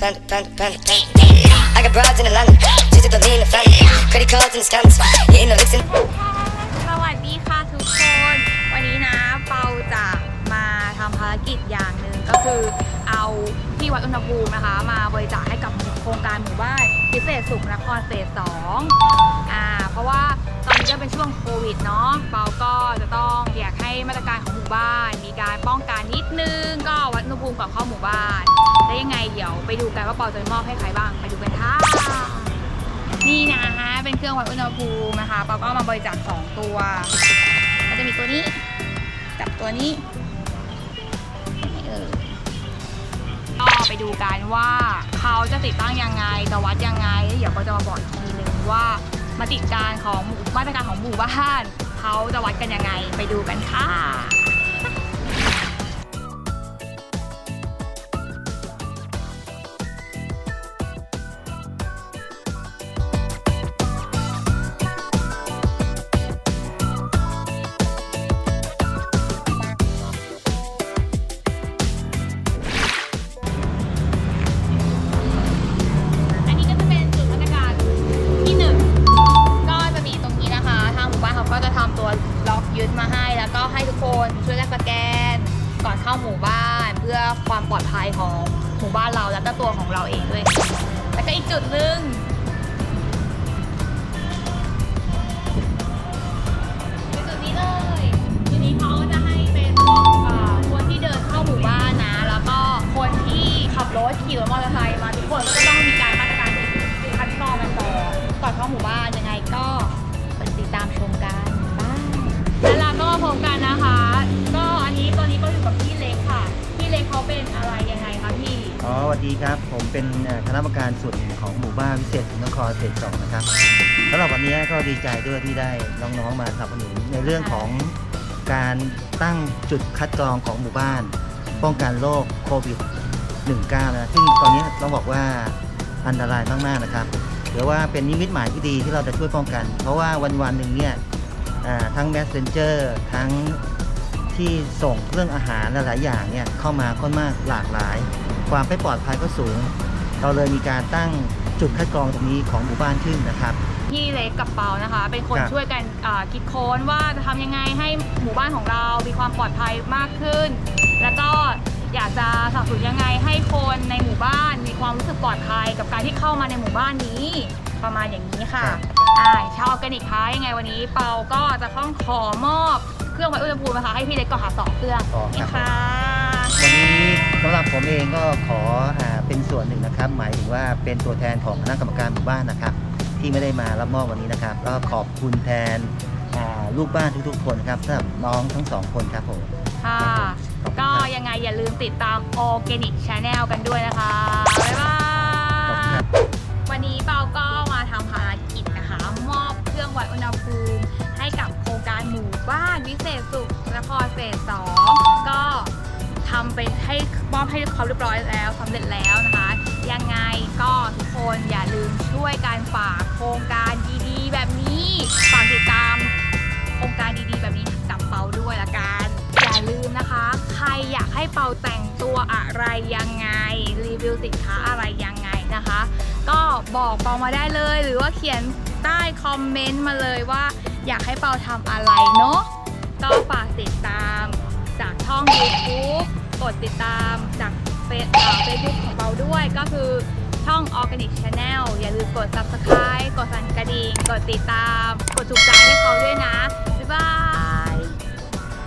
Panda, panda, panda, panda. I got broads in Atlanta, just to lean the family. Credit cards and scams, hitting the licks and สวัสดีค่ะทุกคน วันนี้นะเปาจะมาทำภารกิจอย่างหนึ่งก็คือเอาที่วัดอุณหภูมินะคะ มาบริจาคให้กับโครงการหมู่บ้านพิเศษสุขนครเฟสสองอ่าเพราะว่าตอนนี้ก็เป็นช่วงโควิดเนาะเปาก็จะต้องอยากให้มาตรการของหมู่บ้าน มีการป้องกันนิดนึงก็วัดอุณหภูมิก่อนเข้าหมู่บ้าน แล้ยังไงเดี๋ยวไปดูกันว่าเปาจะมอบให้ใครบ้างไปดูกันค่ะนี่นะฮะเป็นเครื่องวัดอุณหภูมินะคะปาก็เอามาบริจาคสองตัว ก็จะมีตัวนี้กับตัวนี้เออก็ไปดูกันว่าเขาจะติดตั้งยังไงจะวัดยังไงเดี๋ยวก็จะมาบอกอีกทีนึงว่ามาตรการของมาตรการของหมู่บ้านเขาจะวัดกันยังไงไปดูกันค่ะ พื่อความปลอดภัยของหมู่บ้านเราแล้วก็ตัวของเราเองด้วย แล้วก็อีกจุดหนึ่งคือจุดนี้เลยทีนี้เขาก็จะให้เป็นเอ่อคนที่เดินเข้าหมู่บ้านนะ แล้วก็คนที่ขับรถขี่รถมอเตอร์ไซค์มาทุกคนก็จะต้องมีการมาตรการติดคัดกรองกันก่อก่อนเข้าหมู่บ้านยังไงก็ไปติดตามชมกันบ้างแล้วเราก็มาพบกันนะคะ อ๋อสวัสดีครับ ผมเป็นคณะกรรมการส่วนหนึ่งของหมู่บ้านวิเศษนทรเศษสองนะครับสำหรับวันนี้ก็ดีใจด้วยที่ได้น้องๆมาสนับสนุนในเรื่องของการตั้งจุดคัดกรองของหมู่บ้าน ป้องกันโรคโควิด 19 นะซึ่งตอนนี้ต้องบอกว่าอันตรายมากๆนะครับถือว่าเป็นนิมิตหมายที่ดีที่เราจะช่วยป้องกัน เพราะว่าวันๆหนึ่งเนี่ยทั้ง messenger ทั้งที่ส่งเรื่องอาหารหลายๆอย่างเนี่ยเข้ามาค่อนมากหลากหลาย ความไม่ปลอดภัยก็สูง เราเลยมีการตั้งจุดคัดกรองตรงนี้ของหมู่บ้านขึ้นนะครับ พี่เล็กกับเปานะคะ เป็นคนครับช่วยกันอ่าคิดค้นว่าจะทำยังไงให้หมู่บ้านของเรา มีความปลอดภัยมากขึ้น แล้วก็อยากจะสนับสนุนยังไงให้คนในหมู่บ้านมีความรู้สึกปลอดภัยกับการที่เข้ามาในหมู่บ้านนี้ ประมาณอย่างนี้ค่ะครับ อ่าชาวออร์แกนิกคะยังไงวันนี้เปาก็จะต้องขอมอบเครื่องวัดอุณหภูมินะคะให้พี่เล็กก็หาสองเครื่องอ๋อครับ นี่ค่ะ วันนี้สำหรับผมเองก็ขออ่าเป็นส่วนหนึ่งนะครับ หมายถึงว่าเป็นตัวแทนของคณะกรรมการหมู่บ้านนะครับ ที่ไม่ได้มารับมอบวันนี้นะครับก็ขอบคุณแทนอ่าลูกบ้านทุกๆ คนครับสำหรับน้องทั้งสองคนครับผมค่ะครับผมก็ยังไงอย่าลืมติดตาม Organic Channel กันด้วยนะคะบ๊ายบาขอบคุณครัยบวันนี้เปาก็มาทำภารกิจนะคะ มอบเครื่องวัดอุณหภูมิ ให้กับโครงการหมู่บ้านวิเศษสุขนครเฟสสองก็ ทำเป็นให้มอบให้เขาเรียบร้อยแล้วสำเร็จแล้วนะคะ ยังไงก็ทุกคนอย่าลืมช่วยการฝากโครงการดีๆ แบบนี้ฝากติดตามโครงการดีๆ แบบนี้กับเปาด้วยละกันอย่าลืมนะคะ ใครอยากให้เปาแต่งตัวอะไรยังไงรีวิวสินค้าอะไรยังไงนะคะ ก็บอกเปามาได้เลยหรือว่าเขียนใต้คอมเมนต์มาเลยว่า อยากให้เปาทำอะไรเนาะก็ฝากติดตามจากช่อง YouTube กดติดตามจากเฟซบุ๊กของเราด้วย ก็คือช่อง Organic Channel อย่าลืมกด Subscribe กดสั่นกระดิ่ง กดติดตาม กดถูกใจให้เขาด้วยนะ บ๊ายบาย